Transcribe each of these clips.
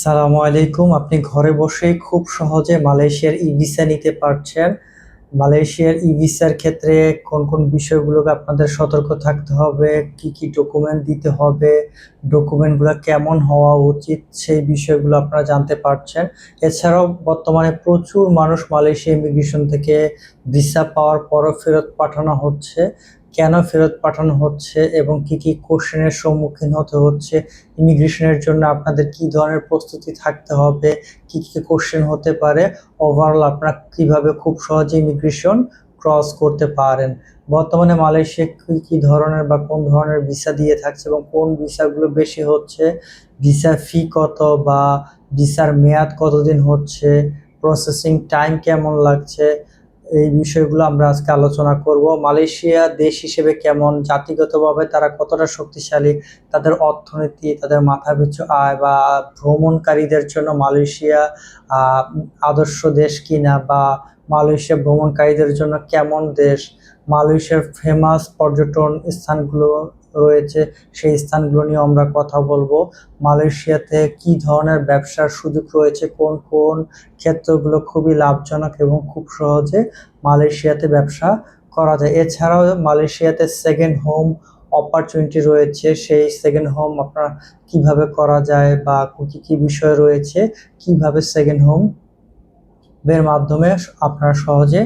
সালামু আলাইকুম। আপনি ঘরে বসেই খুব সহজে মালয়েশিয়ার ই ভিসা নিতে পারছেন। মালয়েশিয়ার ই ভিসার ক্ষেত্রে কোন কোন বিষয়গুলোকে আপনাদের সতর্ক থাকতে হবে, কি কি ডকুমেন্ট দিতে হবে, ডকুমেন্টগুলো কেমন হওয়া উচিত সেই বিষয়গুলো আপনারা জানতে পারছেন। এছাড়াও বর্তমানে প্রচুর মানুষ মালয়েশিয়া ইমিগ্রেশন থেকে ভিসা পাওয়ার পরও ফেরত পাঠানো হচ্ছে। কেন ফেরত পাঠানো হচ্ছে এবং কি কি কোশ্চেনের সম্মুখীন হতে হচ্ছে, ইমিগ্রেশনের জন্য আপনাদের কি ধরনের প্রস্তুতি থাকতে হবে, কি কি কোশ্চেন হতে পারে ওভারঅল আপনারা কীভাবে খুব সহজে ইমিগ্রেশন ক্রস করতে পারেন, বর্তমানে মালয়েশিয়া কী কী ধরনের বা কোন ধরনের ভিসা দিয়ে থাকছে এবং কোন ভিসাগুলো বেশি হচ্ছে ভিসা ফি কত বা ভিসার মেয়াদ কতদিন হচ্ছে প্রসেসিং টাইম কেমন লাগছে এই বিষয়গুলো আমরা আজকে আলোচনা করব। মালয়েশিয়া দেশ হিসেবে কেমন? জাতিগতভাবে তারা কতটা শক্তিশালী? তাদের অর্থনীতি, তাদের মাথাপিছু আয় বা ভ্রমণকারীদের জন্য মালয়েশিয়া আদর্শ দেশ কিনা বা মালয়েশিয়া ভ্রমণকারীদের জন্য কেমন দেশ? মালয়েশিয়ার ফেমাস পর্যটন স্থানগুলো রয়েছে, সেই স্থানগুলো নিয়ে আমরা কথা বলব। মালয়েশিয়াতে কি ধরনের ব্যবসার সুযোগ রয়েছে, কোন কোন ক্ষেত্রগুলো খুবই লাভজনক এবং খুব সহজে মালয়েশিয়াতে ব্যবসা করা যায়? এছাড়াও মালয়েশিয়াতে সেকেন্ড হোম অপরচুনিটি রয়েছে, সেই সেকেন্ড হোম আপনার কীভাবে করা যায় বা কি কি বিষয় রয়েছে, কীভাবে সেকেন্ড হোম এর মাধ্যমে আপনারা সহজে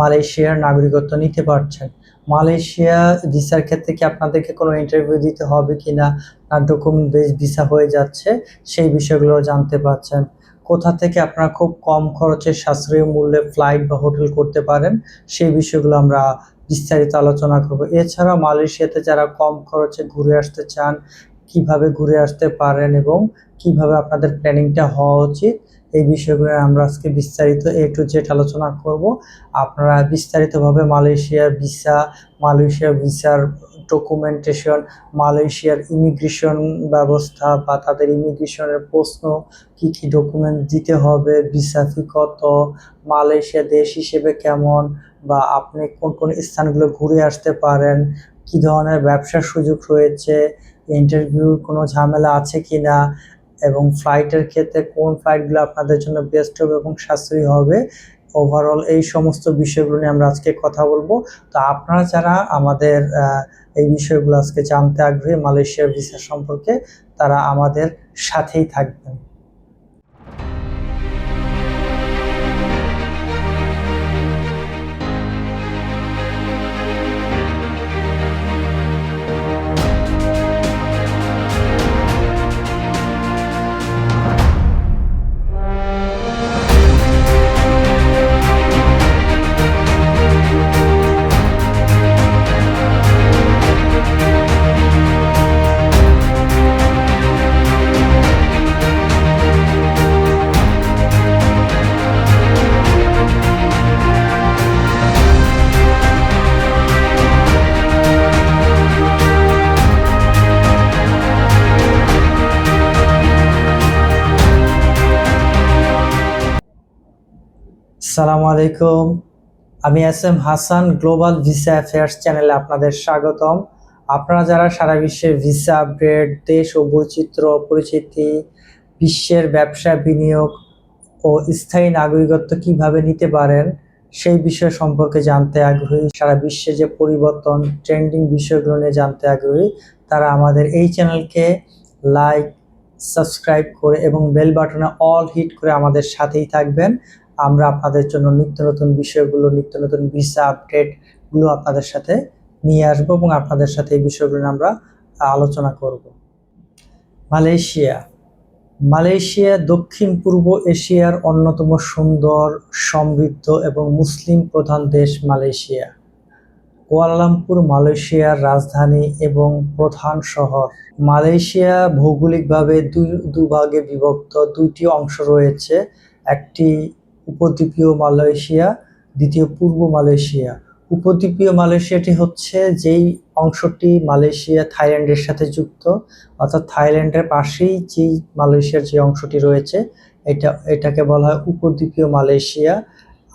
মালয়েশিয়ার নাগরিকত্ব নিতে পারছেন? মালয়েশিয়া ভিসার ক্ষেত্রে কি আপনাদেরকে কোনো ইন্টারভিউ দিতে হবে কিনা? না ডকুমেন্ট বেস ভিসা হয়ে যাচ্ছে, সেই বিষয়গুলো জানতে পারছেন। কোথা থেকে আপনারা খুব কম খরচে সাশ্রয়ী মূল্যে ফ্লাইট বা হোটেল করতে পারেন, সেই বিষয়গুলো আমরা বিস্তারিত আলোচনা করব। এছাড়া মালয়েশিয়াতে যারা কম খরচে ঘুরে আসতে চান, কীভাবে ঘুরে আসতে পারেন এবং কীভাবে আপনাদের প্ল্যানিংটা হওয়া উচিত এই বিষয়গুলো আমরা আজকে বিস্তারিত এ টু জেড আলোচনা করব। আপনারা বিস্তারিতভাবে মালয়েশিয়ার ভিসা, মালয়েশিয়ার ভিসার ডকুমেন্টেশন মালয়েশিয়ার ইমিগ্রেশন ব্যবস্থা বা তাদের ইমিগ্রেশনের প্রশ্ন, কি কি ডকুমেন্ট দিতে হবে, ভিসা ফি কত, মালয়েশিয়া দেশ হিসেবে কেমন, বা আপনি কোন কোন স্থানগুলো ঘুরে আসতে পারেন, কি ধরনের ব্যবসার সুযোগ রয়েছে ইন্টারভিউ কোনো ঝামেলা আছে কিনা এবং ফ্লাইটের ক্ষেত্রে কোন ফ্লাইটগুলো আপনাদের জন্য বেস্ট হবে এবং সাশ্রয়ী হবে ওভারঅল এই সমস্ত বিষয়গুলো নিয়ে আমরা আজকে কথা বলব। তো আপনারা যারা আমাদের এই বিষয়গুলো আজকে জানতে আগ্রহী মালয়েশিয়ার ভিসা সম্পর্কে, তারা আমাদের সাথেই থাকবেন। সালামু আলাইকুম। আমি S M Hasan global visa affairs চ্যানেলে আপনাদের স্বাগতম। আপনারা যারা সারা বিশ্বে ভিসা আপডেট দেশ ও বৈচিত্র্য পরিচিতি, বিশ্বের ব্যবসা, বিনিয়োগ ও স্থায়ী নাগরিকত্ব কীভাবে নিতে পারেন, সেই বিষয় সম্পর্কে জানতে আগ্রহী, সারা বিশ্বে যে পরিবর্তন, ট্রেন্ডিং বিষয়গুলো নিয়ে জানতে আগ্রহী, তারা আমাদের এই চ্যানেলকে লাইক, সাবস্ক্রাইব করে এবং বেল বাটনে অল হিট করে আমাদের সাথেই থাকবেন। আমরা আপনাদের জন্য নিত্য নতুন বিষয়গুলো, নিত্য নতুন ভিসা আপডেটগুলো আপনাদের সাথে নিয়ে আসব এবং আপনাদের সাথে এই বিষয়গুলো আমরা আলোচনা করব। মালয়েশিয়া। মালয়েশিয়া দক্ষিণ পূর্ব এশিয়ার অন্যতম সুন্দর, সমৃদ্ধ এবং মুসলিম প্রধান দেশ মালয়েশিয়া। কুয়ালালামপুর, মালয়েশিয়ার রাজধানী এবং প্রধান শহর। মালয়েশিয়া ভৌগোলিকভাবে দুই, দুভাগে বিভক্ত, দুইটি অংশ রয়েছে। একটি উপদ্বীপীয় মালয়েশিয়া, দ্বিতীয় পূর্ব মালয়েশিয়া। উপদ্বীপীয় মালয়েশিয়াটি হচ্ছে যেই অংশটি মালয়েশিয়া, থাইল্যান্ডের সাথে যুক্ত। অর্থাৎ থাইল্যান্ডের পাশেই যেই মালয়েশিয়ার যে অংশটি রয়েছে, এটা, এটাকে বলা হয় উপদ্বীপীয় মালয়েশিয়া।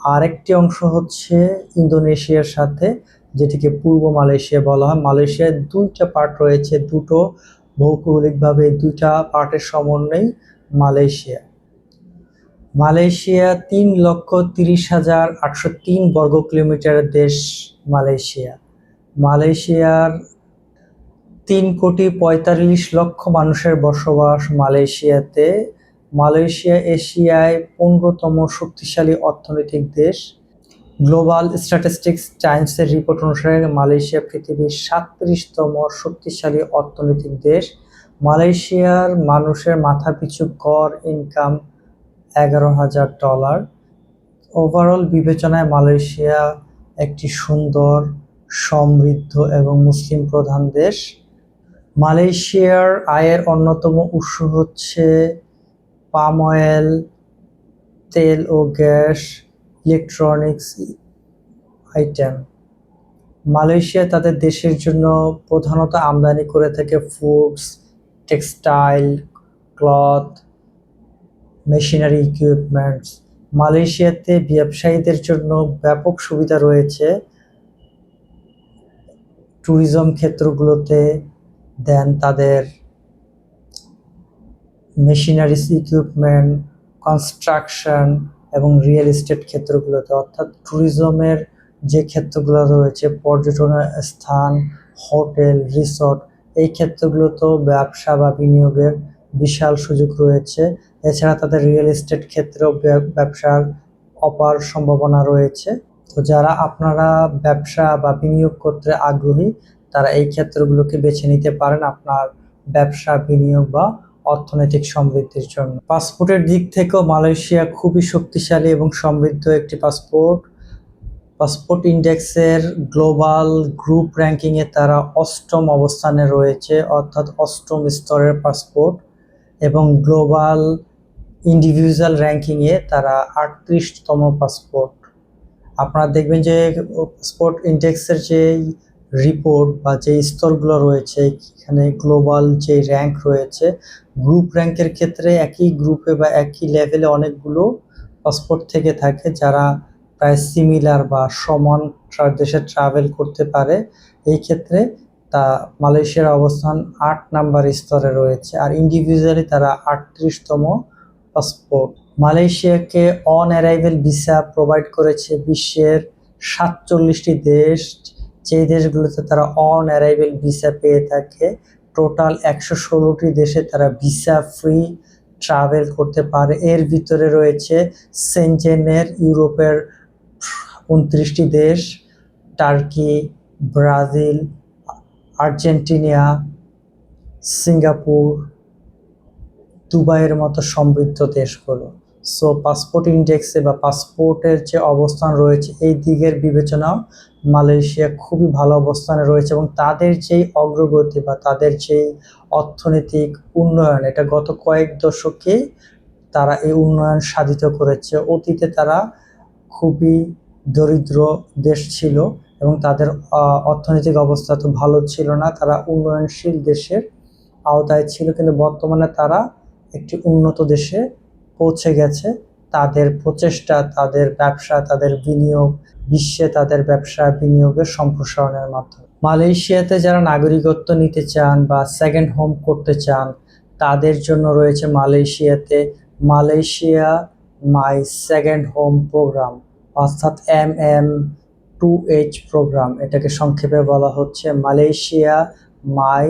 আরেকটি অংশ হচ্ছে ইন্দোনেশিয়ার সাথে, যেটিকে পূর্ব মালয়েশিয়া বলা হয়। মালয়েশিয়ার দুইটা পার্ট রয়েছে, দুটো ভৌগোলিকভাবে দুইটা পার্টের সমন্বয়ে মালয়েশিয়া। মালয়েশিয়া তিন লক্ষ তিরিশ হাজার আটশো তিন বর্গ কিলোমিটারের দেশ মালয়েশিয়া। মালয়েশিয়ার তিন কোটি পঁয়তাল্লিশ লক্ষ মানুষের বসবাস মালয়েশিয়াতে। মালয়েশিয়া এশিয়ায় পনেরোতম শক্তিশালী অর্থনৈতিক দেশ। গ্লোবাল স্ট্যাটিস্টিক্স টাইমসের রিপোর্ট অনুসারে মালয়েশিয়া পৃথিবীর সাতত্রিশতম শক্তিশালী অর্থনৈতিক দেশ। মালয়েশিয়ার মানুষের মাথাপিছু কর ইনকাম এগারো হাজার ডলার। ওভারঅল বিবেচনায় মালয়েশিয়া একটি সুন্দর, সমৃদ্ধ এবং মুসলিম প্রধান দেশ। মালয়েশিয়ার আয়ের অন্যতম উৎস হচ্ছে পাম অয়েল তেল ও গ্যাস, ইলেকট্রনিক্স আইটেম। মালয়েশিয়া তাদের দেশের জন্য প্রধানত আমদানি করে থাকে foods, textile, cloth machinery equipments মালয়েশিয়াতে ব্যবসায়ীদের জন্য ব্যাপক সুবিধা রয়েছে ট্যুরিজম ক্ষেত্রগুলোতে। দেন তাদের মেশিনারিস ইকুইপমেন্ট কনস্ট্রাকশন এবং রিয়েল এস্টেট ক্ষেত্রগুলোতে। অর্থাৎ ট্যুরিজমের যে ক্ষেত্রগুলো রয়েছে পর্যটনের স্থান, হোটেল রিসর্ট এই ক্ষেত্রগুলোতেও ব্যবসা বা বিনিয়োগের বিশাল সুযোগ রয়েছে। এছাড়া তাদের রিয়েল এস্টেট ক্ষেত্রেও ব্যবসার অপার সম্ভাবনা রয়েছে। তো যারা আপনারা ব্যবসা বা বিনিয়োগ করতে আগ্রহী, তারা এই ক্ষেত্রগুলোকে বেছে নিতে পারেন আপনার ব্যবসা, বিনিয়োগ বা অর্থনৈতিক সমৃদ্ধির জন্য। পাসপোর্টের দিক থেকেও মালয়েশিয়া খুবই শক্তিশালী এবং সমৃদ্ধ একটি পাসপোর্ট। পাসপোর্ট ইন্ডেক্সের গ্লোবাল গ্রুপ র্যাঙ্কিংয়ে তারা অষ্টম অবস্থানে রয়েছে, অর্থাৎ অষ্টম স্তরের পাসপোর্ট এবং গ্লোবাল ইন্ডিভিজুয়াল র্যাঙ্কিংয়ে তারা আটত্রিশতম পাসপোর্ট আপনারা দেখবেন যে পাসপোর্ট ইন্ডেক্সের যে রিপোর্ট বা যে স্তরগুলো রয়েছে, এখানে গ্লোবাল যে র্যাঙ্ক রয়েছে গ্রুপ র্যাঙ্কের ক্ষেত্রে একই গ্রুপে বা একই লেভেলে অনেকগুলো পাসপোর্ট থেকে থাকে, যারা প্রায় সিমিলার বা সমান দেশে ট্রাভেল করতে পারে। এই ক্ষেত্রে তা মালয়েশিয়ার অবস্থান আট নাম্বার স্তরে রয়েছে। আর ইন্ডিভিজুয়ালি তারা আটত্রিশতম পাসপোর্ট মালয়েশিয়াকে অন অ্যারাইভেল ভিসা প্রোভাইড করেছে বিশ্বের সাতচল্লিশটি দেশ। যেই দেশগুলোতে তারা অন অ্যারাইভেল ভিসা পেয়ে থাকে টোটাল একশো ষোলোটি দেশে তারা ভিসা ফ্রি ট্রাভেল করতে পারে। এর ভিতরে রয়েছে সেনজেনের ইউরোপের উনত্রিশটি দেশ টার্কি ব্রাজিল আর্জেন্টিনা সিঙ্গাপুর দুবাইয়ের মতো সমৃদ্ধ দেশগুলো। সো পাসপোর্ট ইন্ডেক্সে বা পাসপোর্টের যে অবস্থান রয়েছে, এই দিকের বিবেচনাও মালয়েশিয়া খুবই ভালো অবস্থানে রয়েছে এবং তাদের যেই অগ্রগতি বা তাদের যেই অর্থনৈতিক উন্নয়ন, এটা গত কয়েক দশকে তারা এই উন্নয়ন সাধিত করেছে। অতীতে তারা খুবই দরিদ্র দেশ ছিল এবং তাদের অর্থনৈতিক অবস্থা তো ভালো ছিল না, তারা উন্নয়নশীল দেশের আওতায় ছিল, কিন্তু বর্তমানে তারা একটি উন্নত দেশে পৌঁছে গেছে। তাদের প্রচেষ্টা, তাদের ব্যবসা, তাদের বিনিয়োগ, বিশ্বে তাদের ব্যবসা বিনিয়োগের সম্প্রসারণের মাধ্যমে। মালয়েশিয়াতে যারা নাগরিকত্ব নিতে চান বা সেকেন্ড হোম করতে চান, তাদের জন্য রয়েছে মালয়েশিয়াতে Malaysia my second home programme অর্থাৎ M M two H programme এটাকে সংক্ষেপে বলা হচ্ছে মালয়েশিয়া মাই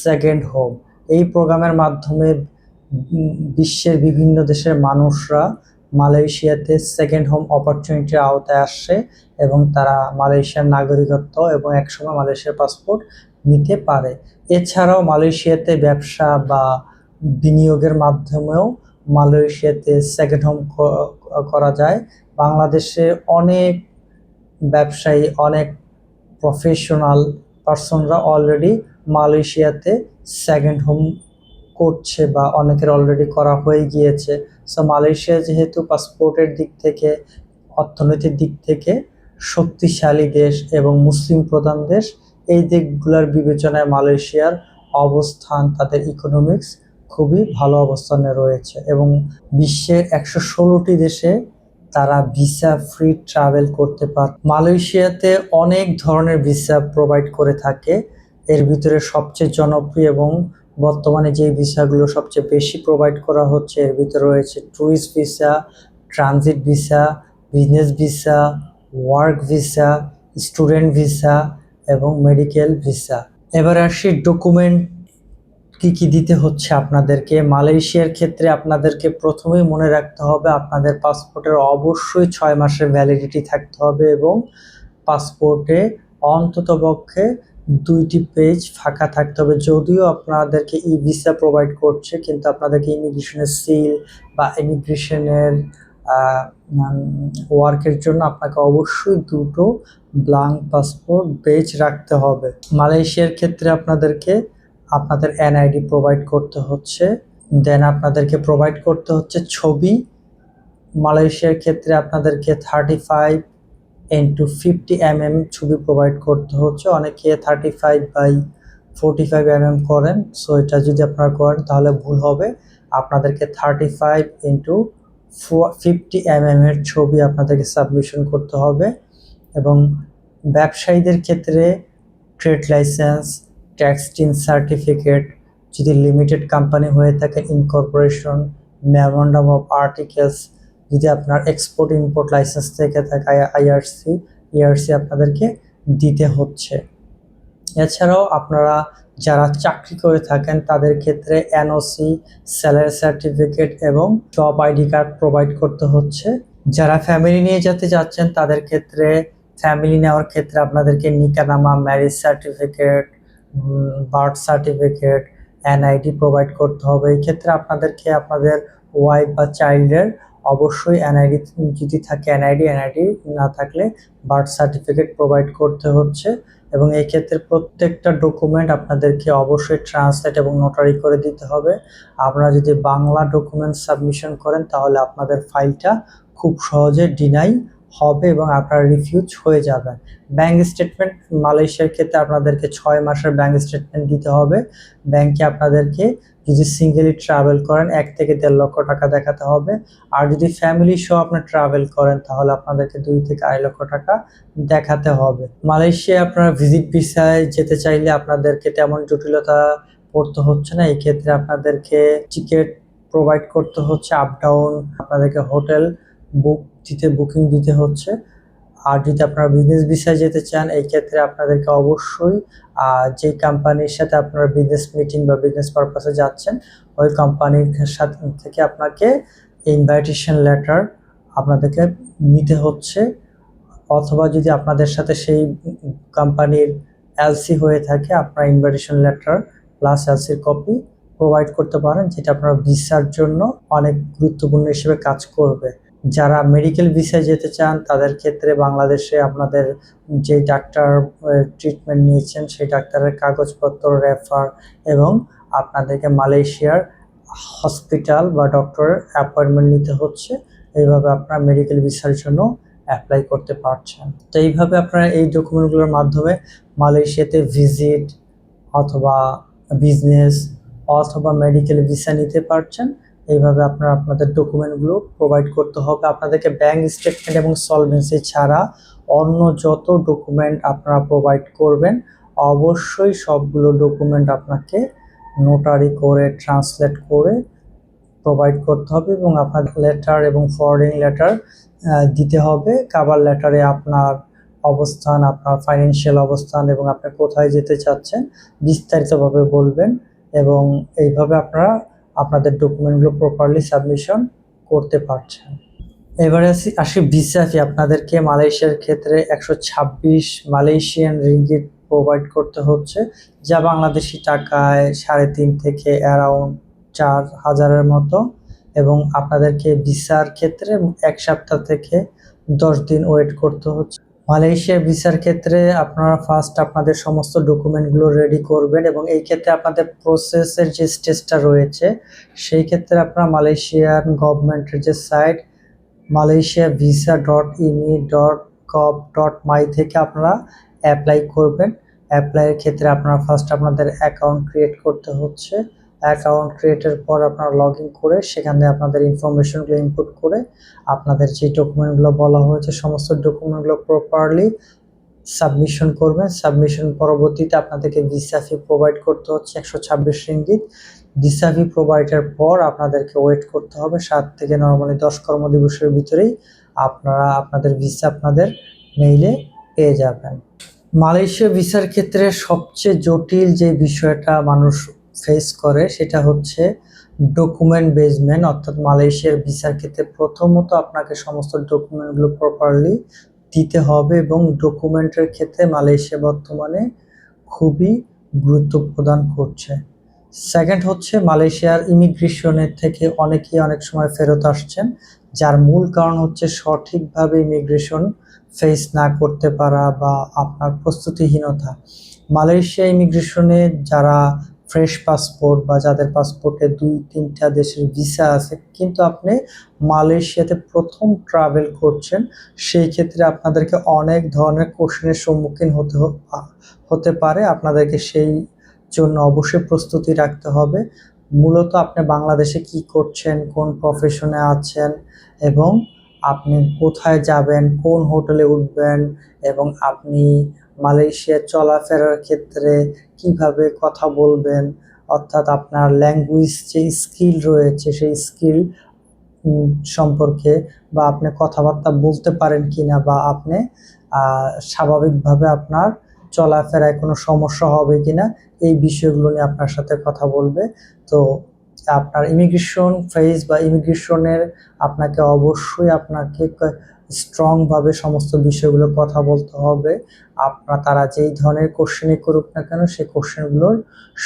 সেকেন্ড হোম এই প্রোগ্রামের মাধ্যমে বিশ্বের বিভিন্ন দেশের মানুষরা মালয়েশিয়াতে সেকেন্ড হোম অপরচুনিটির আওতায় আসছে এবং তারা মালয়েশিয়ার নাগরিকত্ব এবং একসময় মালয়েশিয়ার পাসপোর্ট নিতে পারে। এছাড়াও মালয়েশিয়াতে ব্যবসা বা বিনিয়োগের মাধ্যমেও মালয়েশিয়াতে সেকেন্ড হোম করা যায়। বাংলাদেশে অনেক ব্যবসায়ী, অনেক প্রফেশনাল পার্সনরা অলরেডি মালয়েশিয়াতে সেকেন্ড হোম করছে বা অনেকের অলরেডি করা হয়ে গিয়েছে। সো মালয়েশিয়া যেহেতু পাসপোর্টের দিক থেকে, অর্থনৈতিক দিক থেকে শক্তিশালী দেশ এবং মুসলিম প্রধান দেশ, এই দিকগুলোর বিবেচনায় মালয়েশিয়ার অবস্থান, তাদের ইকোনমিক্স খুবই ভালো অবস্থানে রয়েছে এবং বিশ্বের একশো ষোলোটি দেশে তারা ভিসা ফ্রি ট্রাভেল করতে পারে, মালয়েশিয়াতে অনেক ধরনের ভিসা প্রোভাইড করে থাকে। এর ভিতরে সবচেয়ে জনপ্রিয় এবং বর্তমানে যে ভিসাগুলো সবচেয়ে বেশি প্রোভাইড করা হচ্ছে, এর ভিতরে রয়েছে tourist visa transit visa business visa work visa student visa এবং মেডিকেল ভিসা এবার আসি ডকুমেন্ট কি কি দিতে হচ্ছে আপনাদেরকে। মালয়েশিয়ার ক্ষেত্রে আপনাদেরকে প্রথমেই মনে রাখতে হবে, আপনাদের পাসপোর্টের অবশ্যই ছয় মাসের ভ্যালিডিটি থাকতে হবে এবং পাসপোর্টে অন্ততপক্ষে দুইটি পেজ ফাঁকা থাকতে হবে। যদিও আপনাদেরকে ই ভিসা প্রোভাইড করছে, কিন্তু আপনাদেরকে ইমিগ্রেশনের সিল বা ইমিগ্রেশনের ওয়ার্কের জন্য আপনাকে অবশ্যই দুটো ব্লাঙ্ক পাসপোর্ট পেজ রাখতে হবে। মালয়েশিয়ার ক্ষেত্রে আপনাদেরকে আপনাদের এনআইডি প্রোভাইড করতে হচ্ছে। দেন আপনাদেরকে প্রোভাইড করতে হচ্ছে ছবি। মালয়েশিয়ার ক্ষেত্রে আপনাদেরকে thirty five into fifty M M ছবি প্রোভাইড করতে হচ্ছে। অনেকে thirty five by forty five M M করেন। সো এটা যদি আপনারা করেন, তাহলে ভুল হবে। আপনাদেরকে thirty five into fifty M এর ছবি আপনাদেরকে সাবমিশন করতে হবে। এবং ব্যবসায়ীদের ক্ষেত্রে trade licence tax TIN certificate যদি লিমিটেড কোম্পানি হয়ে থাকে ইনকর্পোরেশন মেমোরান্ডাম অফ আর্টিকেলস যদি আপনার এক্সপোর্ট ইম্পোর্ট লাইসেন্স থেকে থাকে আইআরসি ইআরসি আপনাদেরকে দিতে হচ্ছে। এছাড়াও আপনারা যারা চাকরি করে থাকেন, তাদের ক্ষেত্রে এনওসি স্যালারি সার্টিফিকেট এবং জব আইডি কার্ড প্রোভাইড করতে হচ্ছে। যারা ফ্যামিলি নিয়ে যেতে যাচ্ছেন, তাদের ক্ষেত্রে ফ্যামিলি নেওয়ার ক্ষেত্রে আপনাদেরকে নিকানামা marriage certificate birth certificate NID provide করতে হবে। এই ক্ষেত্রে আপনাদেরকে আপনাদের ওয়াইফ বা চাইল্ডের অবশ্যই এনআইডি যদি থাকে এনআইডি এনআইডি না থাকলে বার্থ সার্টিফিকেট প্রোভাইড করতে হচ্ছে এবং এই ক্ষেত্রে প্রত্যেকটা ডকুমেন্ট আপনাদেরকে অবশ্যই ট্রান্সলেট এবং নোটারি করে দিতে হবে। আপনারা যদি বাংলা ডকুমেন্ট সাবমিশন করেন, তাহলে আপনাদের ফাইলটা খুব সহজে ডিনাই হবে এবং আপনার রিফিউজ হয়ে যাবেন। ব্যাংক স্টেটমেন্ট মালয়েশিয়ার ক্ষেত্রে আপনাদেরকে ছয় মাসের ব্যাংক স্টেটমেন্ট দিতে হবে। ব্যাংকে আপনাদেরকে যদি সিঙ্গেলি ট্রাভেল করেন, এক থেকে দেড় লক্ষ টাকা দেখাতে হবে। আর যদি ফ্যামিলি সহ আপনি ট্রাভেল করেন, তাহলে আপনাদেরকে দুই থেকে আড়াই লক্ষ টাকা দেখাতে হবে। মালয়েশিয়া আপনারা ভিজিট ভিসায় যেতে চাইলে আপনাদেরকে তেমন জটিলতা পড়তে হচ্ছে না। এই ক্ষেত্রে আপনাদেরকে টিকিট প্রোভাইড করতে হচ্ছে আপ ডাউন আপনাদেরকে হোটেল বুক দিতে বুকিং দিতে হচ্ছে। আর যদি আপনারা বিজনেস ভিসায় যেতে চান, এই ক্ষেত্রে আপনাদেরকে অবশ্যই যে কোম্পানির সাথে আপনারা বিজনেস মিটিং বা বিজনেস পারপাসে যাচ্ছেন, ওই কোম্পানির সাথে থেকে আপনাকে ইনভাইটেশন লেটার আপনাদেরকে নিতে হচ্ছে। অথবা যদি আপনাদের সাথে সেই কোম্পানির এলসি হয়ে থাকে, আপনার ইনভাইটেশন লেটার প্লাস এলসির কপি প্রোভাইড করতে পারেন, যেটা আপনার ভিসার জন্য অনেক গুরুত্বপূর্ণ হিসেবে কাজ করবে। যারা মেডিকেল ভিসায় যেতে চান, তাদের ক্ষেত্রে বাংলাদেশে আপনাদের যে ডাক্তার ট্রিটমেন্ট নিয়েছেন, সেই ডাক্তারের কাগজপত্র রেফার এবং আপনাদেরকে মালয়েশিয়ার হসপিটাল বা ডক্টরের অ্যাপয়েন্টমেন্ট নিতে হচ্ছে। এইভাবে আপনার মেডিকেল ভিসার জন্য অ্যাপ্লাই করতে পারছেন। তো এইভাবে আপনারা এই ডকুমেন্টগুলোর মাধ্যমে মালয়েশিয়াতে ভিজিট অথবা বিজনেস অথবা মেডিকেল ভিসা নিতে পারছেন। এইভাবে আপনারা আপনাদের ডকুমেন্টগুলো প্রোভাইড করতে হবে। আপনাদেরকে ব্যাংক স্টেটমেন্ট এবং সলভেন্সি ছাড়া অন্য যত ডকুমেন্ট আপনারা প্রোভাইড করবেন, অবশ্যই সবগুলো ডকুমেন্ট আপনাকে নোটারি করে ট্রান্সলেট করে প্রোভাইড করতে হবে এবং আপনার লেটার এবং ফরওয়ার্ডিং লেটার দিতে হবে। কাবার লেটারে আপনার অবস্থান, আপনার ফাইন্যান্সিয়াল অবস্থান এবং আপনি কোথায় যেতে চাচ্ছেন বিস্তারিতভাবে বলবেন এবং এইভাবে আপনারা আপনাদের ডকুমেন্টগুলো প্রপারলি সাবমিশন করতে পারছেন। এবারে আসি আসি ভিসা ফি আপনাদেরকে মালয়েশিয়ার ক্ষেত্রে একশো ছাব্বিশ মালয়েশিয়ান রিঙ্গিট প্রোভাইড করতে হচ্ছে, যা বাংলাদেশি টাকায় সাড়ে তিন থেকে অ্যারাউন্ড চার হাজারের মতো। এবং আপনাদেরকে ভিসার ক্ষেত্রে এক সপ্তাহ থেকে দশ দিন ওয়েট করতে হচ্ছে। মালয়েশিয়া ভিসার ক্ষেত্রে আপনারা ফার্স্ট আপনাদের সমস্ত ডকুমেন্টগুলো রেডি করবেন এবং এই ক্ষেত্রে আপনাদের প্রসেসের যে স্টেজটা রয়েছে, সেই ক্ষেত্রে আপনারা মালয়েশিয়ান গভর্নমেন্টের যে site Malaysia visa dot imi dot gov dot my থেকে আপনারা অ্যাপ্লাই করবেন। অ্যাপ্লাইয়ের ক্ষেত্রে আপনারা ফার্স্ট আপনাদের অ্যাকাউন্ট ক্রিয়েট করতে হচ্ছে। অ্যাকাউন্ট ক্রিয়েটের পর আপনারা লগ ইন করে সেখানে আপনাদের ইনফরমেশনগুলো ইনপুট করে আপনাদের যে ডকুমেন্টগুলো বলা হয়েছে, সমস্ত ডকুমেন্টগুলো প্রপারলি সাবমিশন করবেন। সাবমিশন পরবর্তীতে আপনাদেরকে ভিসা ফি প্রোভাইড করতে হচ্ছে একশো ছাব্বিশ রিঙ্গিত। ভিসা ফি প্রোভাইডের পর আপনাদেরকে ওয়েট করতে হবে সাত থেকে নর্মালি দশ কর্মদিবসের ভিতরেই আপনারা আপনাদের ভিসা আপনাদের মেইলে পেয়ে যাবেন। মালয়েশিয়া ভিসার ক্ষেত্রে সবচেয়ে জটিল যে বিষয়টা মানুষ ফেস করে, সেটা হচ্ছে ডকুমেন্ট বেসমেন্ট অর্থাৎ মালয়েশিয়ার ভিসার ক্ষেত্রে প্রথমত আপনাকে সমস্ত ডকুমেন্টগুলো প্রপারলি দিতে হবে এবং ডকুমেন্টের ক্ষেত্রে মালয়েশিয়া বর্তমানে খুবই গুরুত্ব প্রদান করছে। সেকেন্ড হচ্ছে মালয়েশিয়ার ইমিগ্রেশনের থেকে অনেকেই অনেক সময় ফেরত আসছেন, যার মূল কারণ হচ্ছে সঠিকভাবে ইমিগ্রেশন ফেস না করতে পারা বা আপনার প্রস্তুতিহীনতা। মালয়েশিয়া ইমিগ্রেশনে যারা ফ্রেশ পাসপোর্ট বা যাদের পাসপোর্টে দুই, তিনটা দেশের ভিসা আছে, কিন্তু আপনি মালয়েশিয়াতে প্রথম ট্রাভেল করছেন, সেই ক্ষেত্রে আপনাদেরকে অনেক ধরনের কোশ্চেনের সম্মুখীন হতে হতে পারে। আপনাদেরকে সেই জন্য অবশ্যই প্রস্তুতি রাখতে হবে। মূলত আপনি বাংলাদেশে কি করছেন, কোন প্রফেশনে আছেন এবং আপনি কোথায় যাবেন, কোন হোটেলে উঠবেন এবং আপনি মালয়েশিয়া চলাফেরার ক্ষেত্রে কীভাবে কথা বলবেন? অর্থাৎ আপনার ল্যাঙ্গুয়েজ যে স্কিল রয়েছে, সেই স্কিল সম্পর্কে বা আপনি কথাবার্তা বলতে পারেন কি না বা আপনি স্বাভাবিকভাবে আপনার চলাফেরায় কোনো সমস্যা হবে কিনা, এই বিষয়গুলো নিয়ে আপনার সাথে কথা বলবে। তো আপনার ইমিগ্রেশন ফেজ বা ইমিগ্রেশনের আপনাকে অবশ্যই আপনাকে স্ট্রংভাবে সমস্ত বিষয়গুলো কথা বলতে হবে। আপনার তারা যেই ধরনের কোশ্চেনই করুক না কেন, সেই কোশ্চেনগুলোর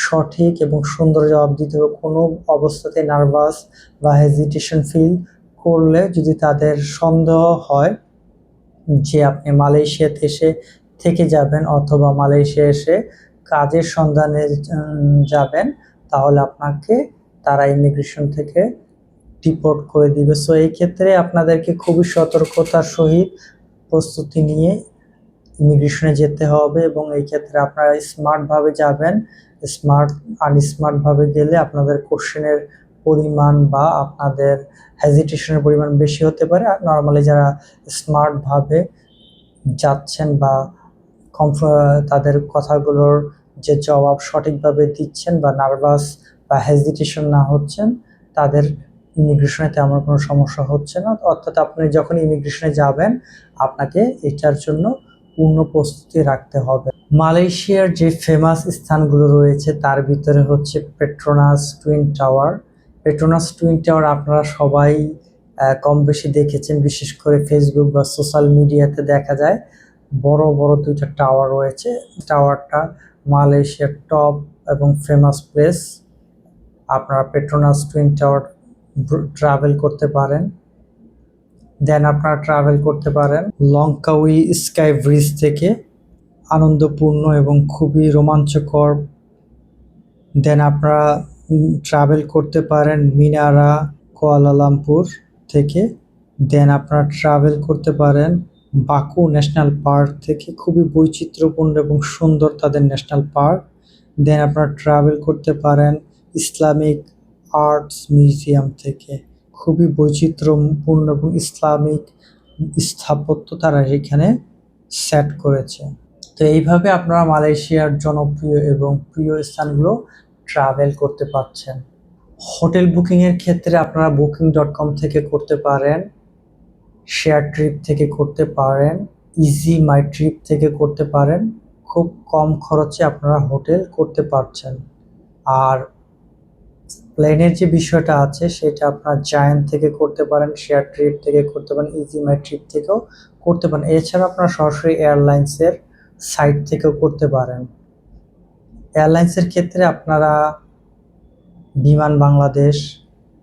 সঠিক এবং সুন্দর জবাব দিতে হবে। কোনো অবস্থাতে নার্ভাস বা হেজিটেশন ফিল করলে যদি তাদের সন্দেহ হয় যে আপনি মালয়েশিয়াতে এসে থেকে যাবেন অথবা মালয়েশিয়া এসে কাজের সন্ধানে যাবেন, তাহলে আপনাকে তারা ইমিগ্রেশন থেকে ডিপোর্ট করে দিবে। সো এই ক্ষেত্রে আপনাদেরকে খুবই সতর্কতার সহিত প্রস্তুতি নিয়ে ইমিগ্রেশনে যেতে হবে এবং এই ক্ষেত্রে আপনারা স্মার্টভাবে যাবেন। স্মার্ট আনস্মার্টভাবে গেলে আপনাদের কোশ্চেনের পরিমাণ বা আপনাদের হেজিটেশনের পরিমাণ বেশি হতে পারে। আর নর্মালি যারা স্মার্টভাবে যাচ্ছেন বা কমফ তাদের কথাগুলোর যে জবাব সঠিকভাবে দিচ্ছেন বা নার্ভাস বা হেজিটেশন না হচ্ছেন, তাদের ইমিগ্রেশনে আমার কোনো সমস্যা হচ্ছে না। অর্থাৎ আপনি যখন ইমিগ্রেশনে যাবেন, আপনাকে এটার জন্য পূর্ণ প্রস্তুতি রাখতে হবে। মালয়েশিয়ার যে ফেমাস স্থানগুলো রয়েছে, তার ভিতরে হচ্ছে Petronas twin tower Petronas twin tower আপনারা সবাই কম বেশি দেখেছেন, বিশেষ করে ফেসবুক বা সোশ্যাল মিডিয়াতে দেখা যায়। বড় বড় দুইটা টাওয়ার রয়েছে। টাওয়ারটা মালয়েশিয়ার টপ এবং ফেমাস প্লেস আপনারা পেট্রোনাস টুইন টাওয়ার ট্রাভেল করতে পারেন। দেন আপনারা ট্রাভেল করতে পারেন। লঙ্কাউই স্কাই ব্রিজ থেকে আনন্দপূর্ণ এবং খুবই রোমাঞ্চকর। দেন আপনারা ট্রাভেল করতে পারেন মিনারা কুয়ালালামপুর থেকে। দেন আপনারা ট্রাভেল করতে পারেন বাকু ন্যাশনাল পার্ক থেকে। খুবই বৈচিত্র্যপূর্ণ এবং সুন্দর তাদের ন্যাশনাল পার্ক। দেন আপনারা ট্রাভেল করতে পারেন ইসলামিক আর্টস মিউজিয়াম থেকে। খুবই বৈচিত্র্যপূর্ণ এবং ইসলামিক স্থাপত্য তারা এখানে সেট করেছে। তো এইভাবে আপনারা মালয়েশিয়ার জনপ্রিয় এবং প্রিয় স্থানগুলো ট্রাভেল করতে পারছেন। হোটেল বুকিংয়ের ক্ষেত্রে আপনারা বুকিং ডট কম থেকে করতে পারেন শেয়ার ট্রিপ থেকে করতে পারেন ইজি মাই ট্রিপ থেকে করতে পারেন। খুব কম খরচে আপনারা হোটেল করতে পারছেন। আর প্লেনের যে বিষয়টা আছে, সেটা আপনার জায়ান্ট থেকে করতে পারেন শেয়ার ট্রিপ থেকে করতে পারেন ইজি মাই ট্রিপ থেকেও করতে পারেন। এছাড়া আপনারা সরাসরি এয়ারলাইন্সের সাইট থেকেও করতে পারেন। এয়ারলাইন্সের ক্ষেত্রে আপনারা বিমান বাংলাদেশ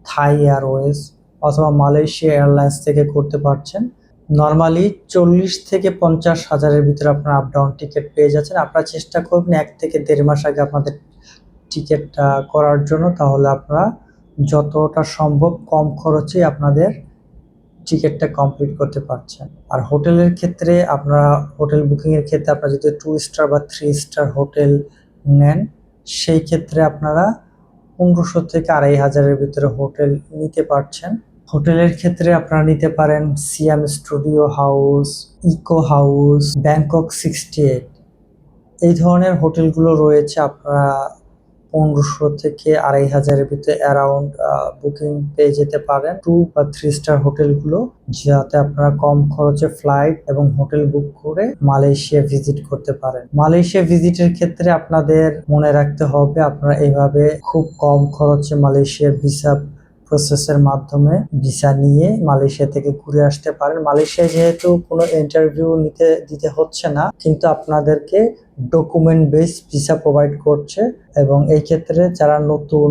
থাই এয়ারওয়েজ অথবা মালয়েশিয়া এয়ারলাইন্স থেকে করতে পারছেন। নর্মালি চল্লিশ থেকে পঞ্চাশ হাজারের ভিতরে আপনার আপ ডাউন টিকিট পেয়ে যাচ্ছেন। আপনারা চেষ্টা করবেন এক থেকে দেড় মাস আগে আপনাদের টিকিটটা করার জন্য, তাহলে আপনারা যতটা সম্ভব কম খরচে আপনাদের টিকিটটা কমপ্লিট করতে পারছেন। আর হোটেলের ক্ষেত্রে আপনারা, হোটেল বুকিংয়ের ক্ষেত্রে আপনারা যদি টু স্টার বা থ্রি স্টার হোটেল নেন, সেই ক্ষেত্রে আপনারা পনেরোশো থেকে আড়াই হাজারের ভিতরে হোটেল নিতে পারছেন। হোটেলের ক্ষেত্রে আপনারা নিতে পারেন Siam studio house eco house Bangkok sixty eight এই ধরনের হোটেলগুলো রয়েছে, আপনারা পনেরোশো থেকে আড়াই হাজারের ভিতরে অ্যারাউন্ড বুকিং পেয়ে যেতে পারেন। টু বা থ্রি স্টার হোটেলগুলো, যাতে আপনারা কম খরচে ফ্লাইট এবং হোটেল বুক করে মালয়েশিয়া ভিজিট করতে পারেন। মালয়েশিয়া ভিজিটের ক্ষেত্রে আপনাদের মনে রাখতে হবে, আপনারা এইভাবে খুব কম খরচে মালয়েশিয়ার ভিসা প্রসেসের মাধ্যমে ভিসা নিয়ে মালয়েশিয়া থেকে ঘুরে আসতে পারেন। মালয়েশিয়া যেহেতু কোনো ইন্টারভিউ নিতে, দিতে হচ্ছে না, কিন্তু আপনাদেরকে ডকুমেন্ট বেস ভিসা প্রোভাইড করছে এবং এই ক্ষেত্রে যারা নতুন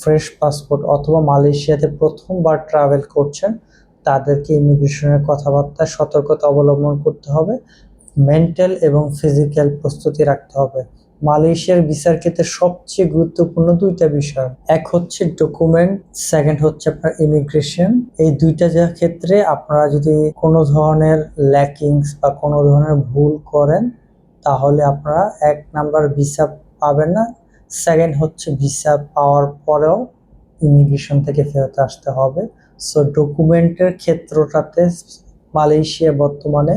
ফ্রেশ পাসপোর্ট অথবা মালয়েশিয়াতে প্রথমবার ট্রাভেল করছেন, তাদেরকে ইমিগ্রেশনের কথাবার্তা সতর্কতা অবলম্বন করতে হবে মেন্টাল এবং ফিজিক্যাল প্রস্তুতি রাখতে হবে। মালয়েশিয়ার ভিসার ক্ষেত্রে সবচেয়ে গুরুত্বপূর্ণ দুইটা বিষয়। এক হচ্ছে ডকুমেন্ট সেকেন্ড হচ্ছে আপনার ইমিগ্রেশন এই দুইটা যা ক্ষেত্রে আপনারা যদি কোনো ধরনের ল্যাকিংস বা কোনো ধরনের ভুল করেন, তাহলে আপনারা এক নাম্বার ভিসা পাবেন না। সেকেন্ড হচ্ছে ভিসা পাওয়ার পরেও ইমিগ্রেশন থেকে ফেরত আসতে হবে। সো ডকুমেন্টের ক্ষেত্রটাতে মালয়েশিয়া বর্তমানে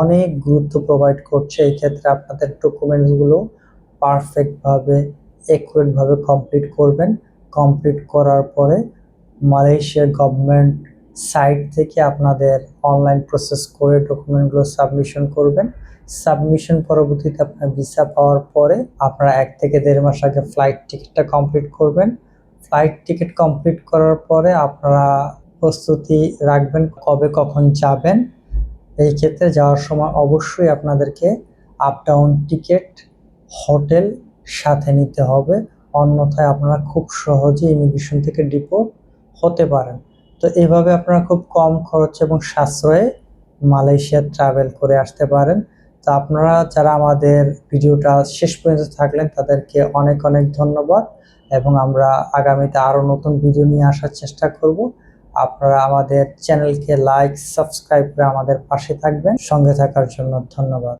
অনেক গুরুত্ব প্রোভাইড করছে। এই ক্ষেত্রে আপনাদের ডকুমেন্টসগুলো পারফেক্টভাবে একুরেটভাবে কমপ্লিট করবেন। কমপ্লিট করার পরে মালয়েশিয়ার গভর্নমেন্ট সাইট থেকে আপনাদের অনলাইন প্রসেস করে ডকুমেন্টগুলো সাবমিশন করবেন। সাবমিশন পরবর্তীতে আপনার ভিসা পাওয়ার পরে আপনারা এক থেকে দেড় মাস আগে ফ্লাইট টিকিটটা কমপ্লিট করবেন। ফ্লাইট টিকিট কমপ্লিট করার পরে আপনারা প্রস্তুতি রাখবেন কবে কখন যাবেন। এই ক্ষেত্রে যাওয়ার সময় অবশ্যই আপনাদেরকে আপ ডাউন টিকিট হোটেল সাথে নিতে হবে। অন্যথায় আপনারা খুব সহজে ইমিগ্রেশন থেকে ডিপোর্ট হতে পারেন। তো এভাবে আপনারা খুব কম খরচ এবং সাশ্রয়ে মালয়েশিয়া ট্রাভেল করে আসতে পারেন। তো আপনারা যারা আমাদের ভিডিওটা শেষ পর্যন্ত থাকলেন, তাদেরকে অনেক অনেক ধন্যবাদ এবং আমরা আগামীতে আরও নতুন ভিডিও নিয়ে আসার চেষ্টা করব। আপনারা আমাদের চ্যানেলকে লাইক সাবস্ক্রাইব করে আমাদের পাশে থাকবেন। সঙ্গে থাকার জন্য ধন্যবাদ।